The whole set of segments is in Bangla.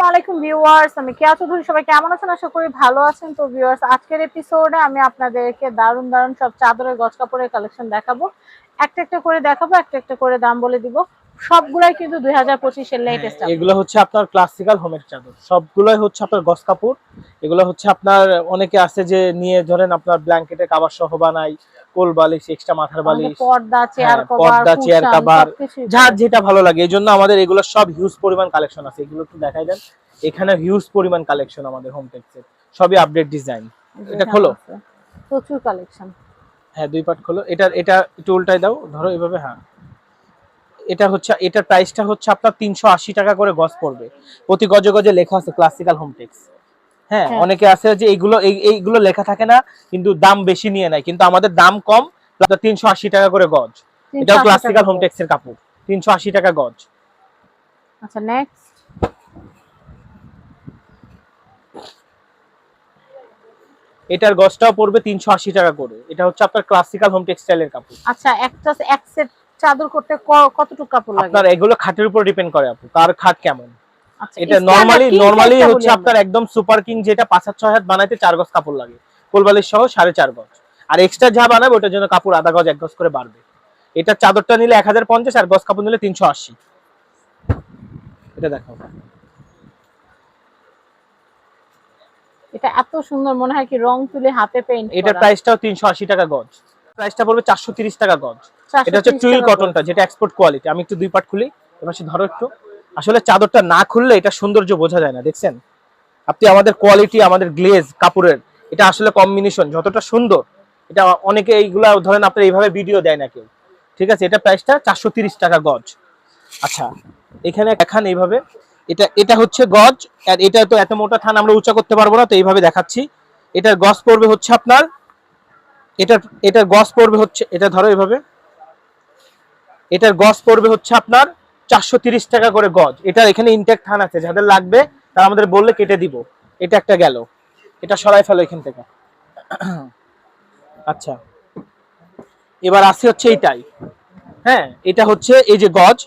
আসসালামু আলাইকুম ভিউয়ার্স, আমি কেয়া চৌধুরী, সবাই কেমন আছেন? আশা করি ভালো আছেন। তো ভিউয়ার্স, আজকের এপিসোডে আমি আপনাদেরকে দারুণ দারুণ সব চাদরের গজ কাপড়ের কালেকশন দেখাবো। একটা একটা করে দেখাবো, একটা একটা করে দাম বলে দিব। সবগুলাই কিন্তু দুই হাজার পঁচিশের লেটেস্ট এগুলো হচ্ছে আপনার ক্লাসিক্যাল হোমের চাদর। সবগুলোই হচ্ছে আপনার গস কাপড়। এগুলো হচ্ছে আপনার অনেকে আছে যে নিয়ে ধরেন আপনার ব্ল্যাঙ্কেটের কাবার সহ বানাই কোল বালিশ এক্সট্রা মাথার বালিশ পর্দা চেয়ার হ্যাঁ, কভার পর্দা, চেয়ার কভার, যার যেটা ভালো লাগে। এই জন্য আমাদের এগুলো সব হিউজ পরিমাণ কালেকশন আছে। এগুলো একটু দেখাই দেন। এখানে হিউজ পরিমাণ কালেকশন আমাদের হোম টেক্সের সবই আপডেট ডিজাইন এটা খোলো। প্রচুর কালেকশন হ্যাঁ দুই পার্ট খোলো। এটা এটা একটু উল্টাই দাও। ধরো এভাবে হ্যাঁ। এটা হচ্ছে এটার প্রাইসটা হচ্ছে আপনার তিনশো আশি টাকা করে গজ পড়বে। প্রতি গজে গজে লেখা আছে ক্লাসিক্যাল হোম টেক্স হ্যাঁ। অনেকে আছে যে এইগুলো এইগুলো লেখা থাকে না কিন্তু দাম বেশি নিয়ে নেয়। কিন্তু আমাদের দাম কম তিনশো আশি টাকা করে গজ। এটাও ক্লাসিক্যাল হোম টেক্সের কাপড়। তিনশো আশি টাকা গজ। আচ্ছা নেক্সট এটার গজটাও পড়বে তিনশো আশি টাকা করে। এটা হচ্ছে আপনার ক্লাসিক্যাল হোম টেক্সটাইলের কাপড়। আচ্ছা একটা এক সেট চাদর করতে কতটুকু কাপড় লাগে? আপনার এগুলো খাটের উপর ডিপেন্ড করে আপু কার খাট কেমন। আচ্ছা, এটা নরমালি নরমালি হচ্ছে আপনার একদম সুপার কিং যেটা পাঁচ হাত ছয় হাত বানাইতে চার গজ কাপড় লাগে। কোলবালিশ সহ সাড়ে চার গজ। আর এক্সট্রা যা বানাবে ওটার জন্য কাপড় আধা গজ এক গজ করে বাড়বে। এটা চাদরটা নিলে এক হাজার পঞ্চাশ আর গজ কাপড় নিলে তিনশো আশি। এটা দেখো এটা এত সুন্দর মনে হয় কি রং তুলে হাতে পেইন্ট এটার প্রাইসটাও তিনশো আশি টাকা গজ। প্রাইসটা পড়বে চারশো তিরিশ টাকা গজ। এটা হচ্ছে টুইল কটনটা যেটা এক্সপোর্ট কোয়ালিটি আমি একটু দুই পার্ট খুলি এবার সে ধরো একটু। আসলে চাদরটা না খুললে এটা সৌন্দর্য বোঝা যায় না দেখছেন? আপনি আমাদের কোয়ালিটি আমাদের গ্লেজ কাপড়ের এটা আসলে কম্বিনেশন যতটা সুন্দর। এটা অনেকে এইগুলা ধরেন আপনার এইভাবে ভিডিও দেয় না কেউ। ঠিক আছে? এটা প্রাইসটা চারশো তিরিশ টাকা গজ। আচ্ছা এখানে দেখান এইভাবে। এটা এটা হচ্ছে গজ আর এটা তো এত মোটা থান আমরা উঁচা করতে পারব না তো এইভাবে দেখাচ্ছি। এটার গজ পড়বে হচ্ছে আপনার এটার এটার গজ পড়বে হচ্ছে, এটা ধরো এভাবে। এটার গজ পড়বে হচ্ছে আপনার চারশো টাকা করে গজ। এটার এখানে ইনটেক থান আছে, যাদের লাগবে তারা আমাদের বললে কেটে দিব। এটা একটা গেল। এটা সরাই ফেলো এখান থেকে। আচ্ছা। এবার আসি হচ্ছে এইটাই। হ্যাঁ এটা হচ্ছে এই যে গজ।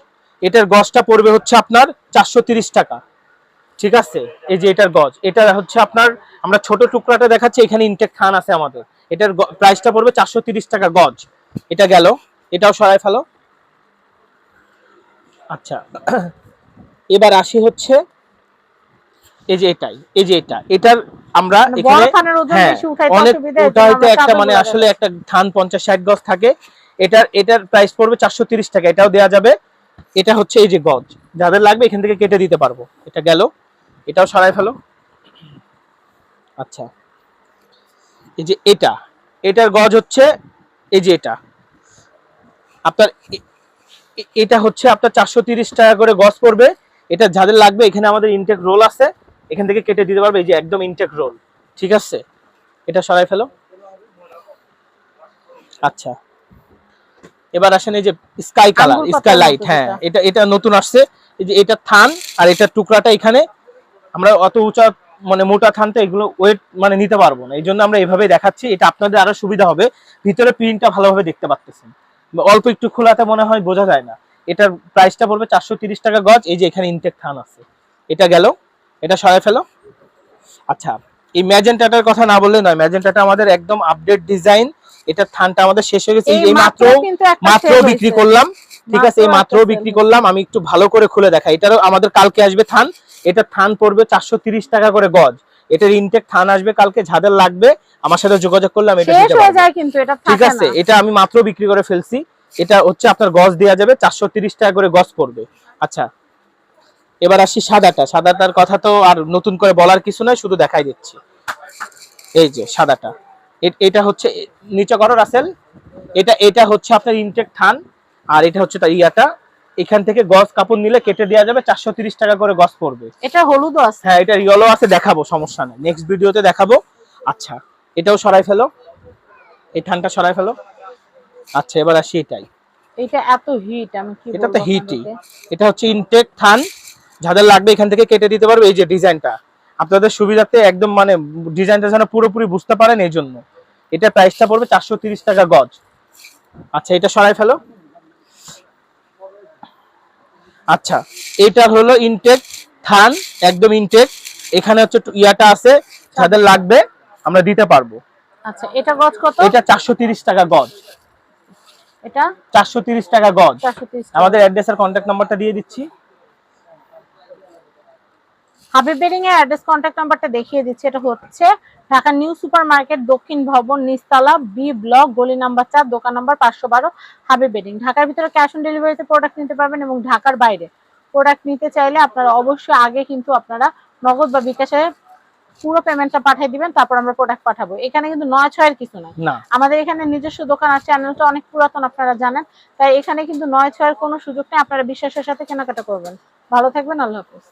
এটার গজটা পড়বে হচ্ছে আপনার চারশো টাকা। ঠিক আছে? এই যে এটার গজ। এটা হচ্ছে আপনার, আমরা ছোট টুকরাটা দেখাচ্ছি, এখানে ইনটেক থান আছে আমাদের। এটার প্রাইসটা পড়বে চারশো টাকা গজ। এটা গেল এটাও সরাই ফেলো। আচ্ছা এবার আসি হচ্ছে এই যে এটাই এই যে এটা। এটার আমরা এখানে হ্যাঁ, একটা মানে আসলে একটা ধান পঞ্চাশ ষাট গজ থাকে। এটার এটার প্রাইস পড়বে চারশো তিরিশ টাকা এটাও দেওয়া যাবে। এটা হচ্ছে এই যে গজ। যাদের লাগবে এখান থেকে কেটে দিতে পারব। এটা গেল এটাও সরাই ফেলো। আচ্ছা এই যে এটা এটার গজ হচ্ছে এই যে এটা। আপনার এটা হচ্ছে আপনার চারশো তিরিশ টাকা করে গজ পড়বে। এটা যাদের লাগবে এখানে আমাদের ইনটেক রোল আছে। এখান থেকে কেটে দিতে পারবে এই যে একদম ইনটেক রোল ঠিক আছে? এটা সরাই ফেলো। আচ্ছা। এবার আসেন এই যে স্কাই কালার স্কাই লাইট হ্যাঁ এটা এটা নতুন আসছে। এই যে এটা থান আর এটা টুকরাটা এখানে। আমরা অত উঁচা মানে মোটা থানতে এগুলো ওয়েট মানে নিতে পারব না। এই জন্য আমরা এইভাবে দেখাচ্ছি। এটা আপনাদের আরও সুবিধা হবে। ভিতরে প্রিন্টটা ভালোভাবে দেখতে পাচ্ছেন অল্প একটু খোলাতে মনে হয় বোঝা যায় না। এটার প্রাইসটা পড়বে চারশো টাকা গজ। এই যে এখানে ইনটেক থান আছে। এটা গেল। এটা সরাই ফেলো। আচ্ছা এই ম্যাজেন্টাটার কথা না বললে নয়। ম্যাজেন্টাটা আমাদের একদম আপডেট ডিজাইন এটা থানটা আমাদের শেষ হয়ে গেছে। এই মাত্র মাত্র বিক্রি করলাম। ঠিক আছে এই মাত্র বিক্রি করলাম আমি একটু ভালো করে খুলে দেখাই। এটারও আমাদের কালকে আসবে থান এটা থান পড়বে চারশো টাকা করে গজ। এটার ইনটেক থান আসবে কালকে যাদের লাগবে আমার সাথে যোগাযোগ করলাম এটা ঠিক আছে এটা আমি মাত্র বিক্রি করে ফেলছি এটা হচ্ছে আপনার গজ দেওয়া যাবে চারশো তিরিশ টাকা করে গজ পড়বে। আচ্ছা এবার আসি সাদাটা সাদাটার কথা তো আর নতুন করে বলার কিছু নয় শুধু দেখাই দিচ্ছি। এই যে সাদাটা এটা হচ্ছে নিচে করো রাসেল। এটা এটা হচ্ছে আপনার ইনটেক থান আর এটা হচ্ছে তার ইয়াটা। এখান থেকে গজ কাপড় নিলে কেটে দেওয়া যাবে চারশো তিরিশ টাকা করে গজ পড়বে। এটা হলুদ আছে? হ্যাঁ এটা ইয়েলো আছে দেখাবো সমস্যা নেই। নেক্সট ভিডিওতে দেখাবো। আচ্ছা এটাও সরাই ফেলো। এই থানটা সরাই ফেলো। আচ্ছা এবার আসি এটাই। এটা এত হিট আমি কি এটা তো হিটই এটা হচ্ছে ইনটেক থান যাদের লাগবে এখান থেকে কেটে দিতে পারবে এই যে ডিজাইনটা আপনাদের সুবিধাতে একদম মানে ডিজাইনটা যেন পুরোপুরি বুঝতে পারেন এই জন্য। এটা প্রাইসটা পড়বে চারশো তিরিশ টাকা গজ। আচ্ছা এটা সরাই ফেলো। আচ্ছা এটা হলো ইনটেক থান একদম ইনটেক এখানে হচ্ছে ইয়াটা আছে যাদের লাগবে আমরা দিতে পারব। আচ্ছা এটা গজ কত? এটা চারশো তিরিশ টাকা গজ। এটা? চারশো তিরিশ টাকা গজ। আমাদের অ্যাড্রেস আর কন্ট্যাক্ট নাম্বারটা দিয়ে দিচ্ছি। হাবিব বেডিং এর অ্যাড্রেস কন্ট্যাক্ট নাম্বারটা দেখিয়ে দিচ্ছি। এটা হচ্ছে ঢাকা নিউ সুপার মার্কেট দক্ষিণ ভবন নিস্তালা বি ব্লক গলি নাম্বার চার দোকান নাম্বার পাঁচশো বারো হাবিব বেডিং ঢাকার ভিতরে ক্যাশ অন ডেলিভারিতে প্রোডাক্ট নিতে পারবেন এবং ঢাকার বাইরে প্রোডাক্ট নিতে চাইলে আপনারা অবশ্যই আগে কিন্তু আপনারা নগদ বা বিকাশে পুরো পেমেন্টটা পাঠিয়ে দিবেন তারপর আমরা প্রোডাক্ট পাঠাবো। এখানে কিন্তু নয় ছয়ের কিছু না। আমাদের এখানে নিজস্ব দোকান আছে চ্যানেলটা অনেক পুরাতন আপনারা জানেন। তাই এখানে কিন্তু নয় ছয়ের কোনো সুযোগ নেই আপনারা বিশ্বাসের সাথে কেনাকাটা করবেন। ভালো থাকবেন আল্লাহ হাফিজ।